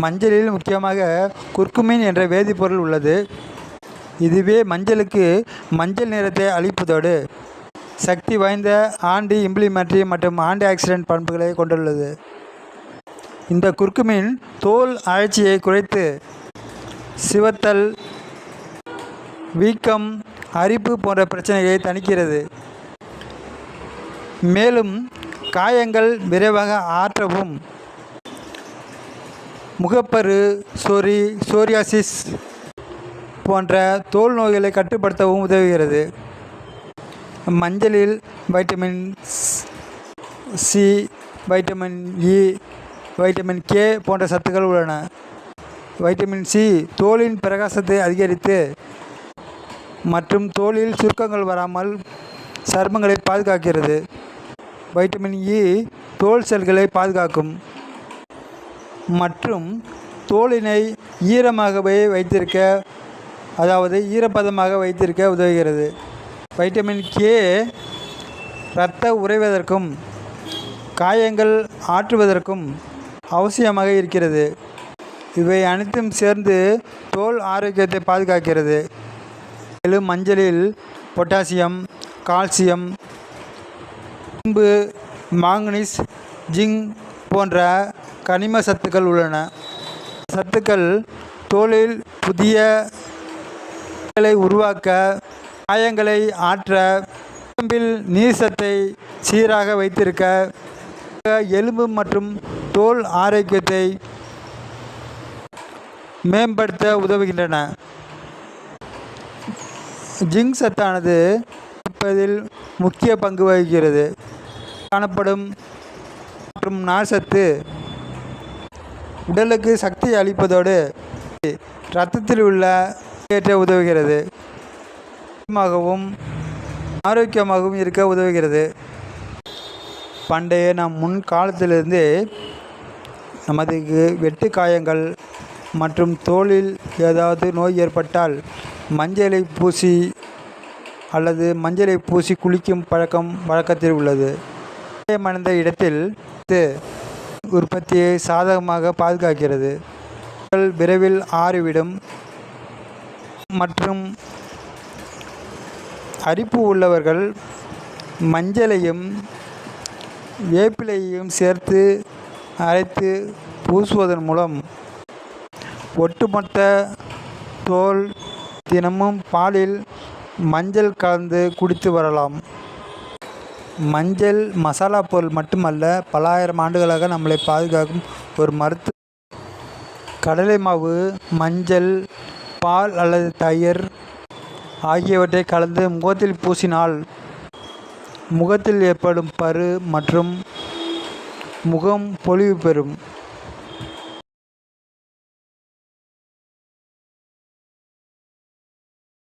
மஞ்சளில் முக்கியமாக குர்குமின் என்ற வேதிப்பொருள் உள்ளது. இதுவே மஞ்சளுக்கு மஞ்சள் நிறத்தை அளிப்பதோடு சக்தி வாய்ந்த ஆண்டி இம்ப்ளிமெண்ட்ரி மற்றும் ஆன்டி ஆக்சிடென்ட் பண்புகளை கொண்டுள்ளது. இந்த குர்குமின் தோல் அழற்சியை குறைத்து சிவத்தல் வீக்கம் அரிப்பு போன்ற பிரச்சனைகளை தணிக்கிறது. மேலும் காயங்கள் விரைவாக ஆற்றவும் முகப்பரு சொறி சோரியாசிஸ் போன்ற தோல் நோய்களை கட்டுப்படுத்தவும் உதவுகிறது. மஞ்சளில் vitamin C vitamin E vitamin K போன்ற சத்துக்கள் உள்ளன. வைட்டமின் சி தோலின் பிரகாசத்தை அதிகரித்து மற்றும் தோலில் சுருக்கங்கள் வராமல் சர்மங்களை பாதுகாக்கிறது. வைட்டமின் இ தோல் செல்களை பாதுகாக்கும். மற்றும் தோலினை ஈரமாகவே வைத்திருக்க அதாவது ஈரப்பதமாக வைத்திருக்க உதவுகிறது. வைட்டமின் கே இரத்த உறைவதற்கும் காயங்கள் ஆற்றுவதற்கும் அவசியமாக இருக்கிறது. இவை அனைத்தும் சேர்ந்து தோல் ஆரோக்கியத்தை பாதுகாக்கிறது. மேலும் மஞ்சளில் பொட்டாசியம் கால்சியம் இரும்பு மாங்கனீஸ் ஜிங்க் போன்ற கனிம சத்துக்கள் உள்ளன. சத்துக்கள் தோலில் புதிய உருவாக்க காயங்களை ஆற்ற உடம்பில் நீர் சத்தை சீராக வைத்திருக்க எலும்பு மற்றும் தோல் ஆரோக்கியத்தை மேம்படுத்த உதவுகின்றன. ஜிங்க் சத்தானது இருப்பதில் முக்கிய பங்கு வகிக்கிறது. காணப்படும் மற்றும் நார்சத்து உடலுக்கு சக்தி அளிப்பதோடு இரத்தத்தில் உள்ள ஏற்ற உதவுகிறது. ஆரோக்கியமாகவும் ஆரோக்கியமாகவும் இருக்க உதவுகிறது. பண்டைய நம் முன் காலத்திலிருந்தே நமது வெட்டு காயங்கள் மற்றும் தோலில் ஏதாவது நோய் ஏற்பட்டால் மஞ்சளை பூசி அல்லது மஞ்சளை பூசி குளிக்கும் பழக்கம் வழக்கத்தில் உள்ளது. காயமடைந்த இடத்தில் இது உற்பத்தியை சாதகமாக பாதுகாக்கிறது. விரைவில் ஆறிவிடும். மற்றும் அரிப்பு உள்ளவர்கள் மஞ்சளையும் வேப்பிலையையும் சேர்த்து அரைத்து பூசுவதன் மூலம் ஒட்டுமொத்த தோல் தினமும் பாலில் மஞ்சள் கலந்து குடித்து வரலாம். மஞ்சள் மசாலா பொருள் மட்டுமல்ல பலாயிரம் ஆண்டுகளாக நம்மளை பாதுகாக்கும் ஒரு மருத்துவ கடலை மாவு மஞ்சள் பால் அல்லது தயிர் ஆகியவற்றை கலந்து முகத்தில் பூசினால் முகத்தில் ஏற்படும் பரு மற்றும் முகம் பொலிவு பெறும்.